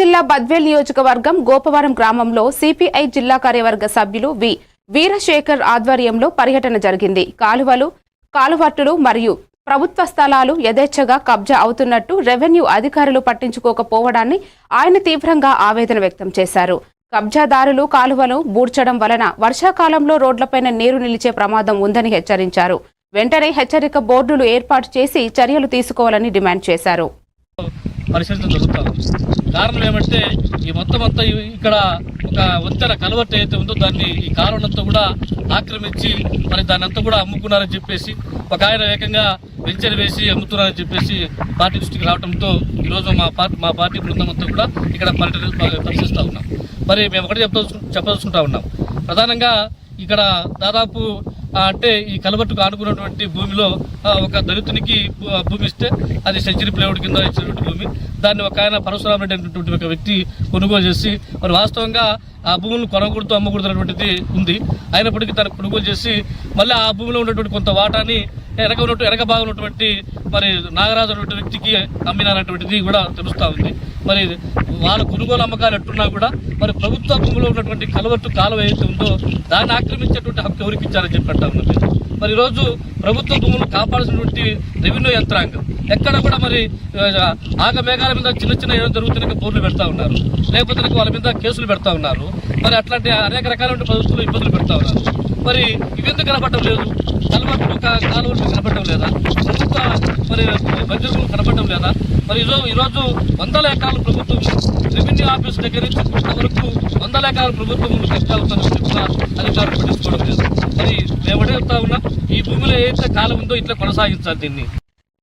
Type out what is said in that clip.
జిల్లా బద్వేల్ నియోజకవర్గం గోపవరం గ్రామంలో సిపిఐ జిల్లా కార్యవర్గ సభ్యులు వి. వీరశేఖర్ ఆధ్వర్యంలో పర్యటన జరిగింది. కాలువలు కాలువట్టులు మరియు ప్రభుత్వ స్థలాలు యథేచ్ఛగా కబ్జా అవుతున్నట్టు రెవెన్యూ అధికారులు పట్టించుకోకపోవడాన్ని ఆయన తీవ్రంగా ఆవేదన వ్యక్తం చేశారు. కబ్జాదారులు కాలువను బూడ్చడం వలన వర్షాకాలంలో రోడ్లపైన నీరు నిలిచే ప్రమాదం ఉందని హెచ్చరించారు. వెంటనే హెచ్చరిక బోర్డులు ఏర్పాటు చేసి చర్యలు తీసుకోవాలని డిమాండ్ చేశారు. పరిశీలించడం జరుగుతుంది కారణం ఏమంటే ఈ మొత్తం అంతా ఇక్కడ ఒక వంతెన కలవట్టు అయితే ఉందో దాన్ని ఈ కాలువనంతా కూడా ఆక్రమించి మరి దాన్ని అంతా కూడా అమ్ముకున్నారని చెప్పేసి ఒక ఆయన ఏకంగా వెంచర్ వేసి అమ్ముతున్నారని చెప్పేసి పార్టీ దృష్టికి రావడంతో ఈరోజు మా పార్టీ మా పార్టీ బృందం అంతా కూడా ఇక్కడ పర్యటన పరిశీలిస్తూ ఉన్నాం. మరి మేము ఒకటి చెప్తా చెప్పదలుచుకుంటా ఉన్నాం. ప్రధానంగా ఇక్కడ దాదాపు అంటే ఈ కలబట్టుకు ఆనుకున్నటువంటి భూమిలో ఒక దళితునికి భూమి ఇస్తే అది సెంచరీ ప్లేవుడ్ కింద ఇచ్చినటువంటి భూమి. దాన్ని ఒక ఆయన పరశురామ రెడ్డి అనేటువంటి ఒక వ్యక్తి కొనుగోలు చేసి మరి వాస్తవంగా ఆ భూములను కొనకూడదు అమ్మకూడదు ఉంది. అయినప్పటికీ తను కొనుగోలు చేసి మళ్ళీ ఆ భూమిలో ఉన్నటువంటి కొంత వాటాని వెనక ఉన్నట్టు వెనక భాగం ఉన్నటువంటి మరి నాగరాజు అనేటువంటి వ్యక్తికి అమ్మినారటువంటిది కూడా తెలుస్తూ ఉంది. మరి వాళ్ళ కొనుగోలు అమ్మకాలు ఎట్టున్నా కూడా మరి ప్రభుత్వ భూమిలో ఉన్నటువంటి కలవట్టు కాలువ ఏదైతే ఉందో దాన్ని ఆక్రమించేటువంటి హక్కు ఎవరికి ఇచ్చారని చెప్పి అంటా మరి ఈరోజు ప్రభుత్వ భూములు కాపాడాల్సినటువంటి రెవెన్యూ యంత్రాంగం ఎక్కడ కూడా మరి ఆ, ఆగ మేఘాల మీద చిన్న చిన్న ఏదో జరుగుతున్న బోర్లు పెడతా ఉన్నారు. లేకపోతే వాళ్ళ మీద కేసులు పెడతా ఉన్నారు. మరి అట్లాంటి అనేక రకాలైన పరిస్థితులు ఇబ్బందులు పెడతా ఉన్నారు. మరి ఇవెందుకు కనపడటం లేదు? కలవట్లు కాలువలు కనపడటం లేదా? ప్రభుత్వ మరి బడ్జెట్లు కనపడటం లేదా? మరి ఈరోజు ఈరోజు వందల ఎకరాల ప్రభుత్వం రెవెన్యూ ఆఫీస్ దగ్గర నుంచి వరకు వందల ఎకరాల ప్రభుత్వం చెప్తాను కూడా అధికారులు పట్టించుకోవడం లేదు. మరి మేము అడుగుతా ఉన్నా ఈ భూమిలో ఏదైతే కాలం ఉందో ఇట్లా కొనసాగించాలి దీన్ని.